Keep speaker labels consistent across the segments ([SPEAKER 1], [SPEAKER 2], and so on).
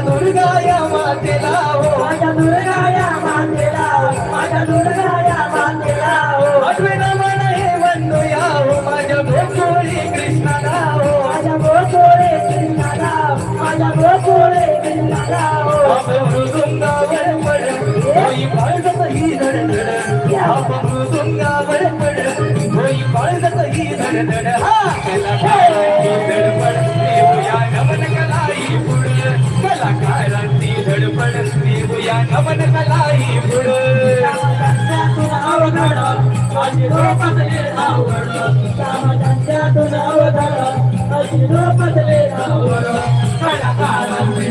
[SPEAKER 1] दुर्गा या मातेला. हो
[SPEAKER 2] माझ्या दुर्गा या मातेला.
[SPEAKER 1] पड होई बाळगत ही धडधड आपण मृदुंगावर पड होई बाळगत ही धडधड हा कलाकारांची धडपड देऊया नमन कलाई पुढ कलाकारांची धडपड देऊया नमन कलाई पुढ
[SPEAKER 2] रामचंद्रातून अवघड अशी रोपतले आवड रामचंद्रातून अवघड अशी रोपतले आवड
[SPEAKER 1] कलाकारांची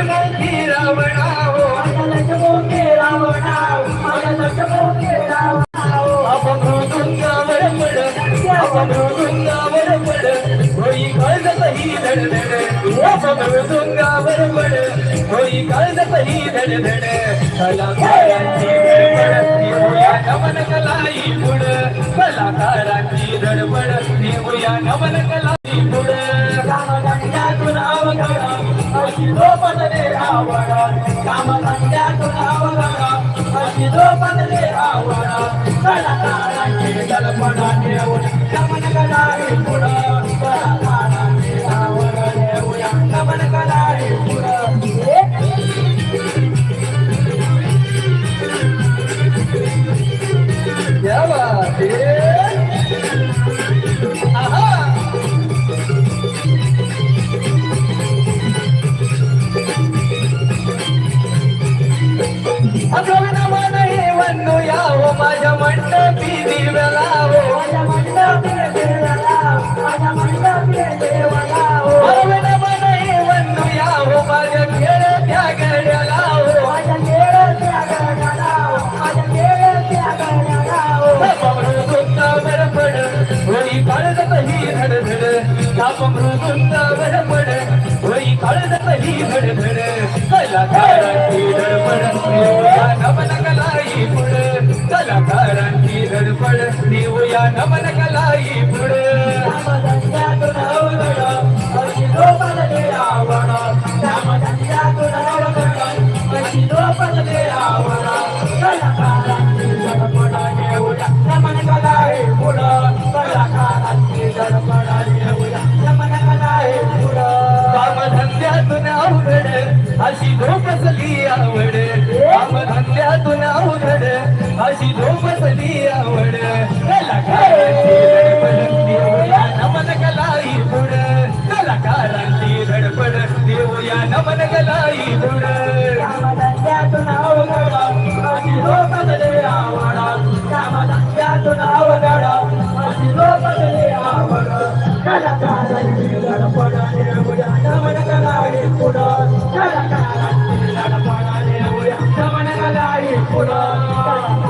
[SPEAKER 1] माझ्या
[SPEAKER 2] माझ्या लक्ष्मोके माझ्या लक्ष्मोके
[SPEAKER 1] आपण मृदुंगावर पड आपण मृदुंगावर पड होई कळजत धडधड आपण मृदुंगावर पड होई धडधड कलाकारांची धडपड देऊया नमन कलाई पुढ कलाकारांची धडपड देऊया नमन कलाई पुढ
[SPEAKER 2] अवघड अशी झोपतले रावण कामधंद्यातून अवघड अशी झोपतले रावण कलाकारांची जलपणा देऊन नमन कलाही पुढं कलाकारांची रावण देऊया नमन कलाही पुढं
[SPEAKER 1] क्या धडधड ताप मृदुंगावर पड होई काळजत ही धडधड
[SPEAKER 2] धंद्यातून अवघड अशी
[SPEAKER 1] झोपसली आवड. कामधंद्यातून अवघड अशी झोपसली आवड. कलाकारांची धडपड देऊया नमन कलाई पुढ कलाकारांची धडपड देऊया नमन कलाई पुढ
[SPEAKER 2] रामधंद्यातून अवघड अशी झोपतले रावण रामधंद्यातून अवघड अशी कलाकारांची धडपड कलाकारांची धडपड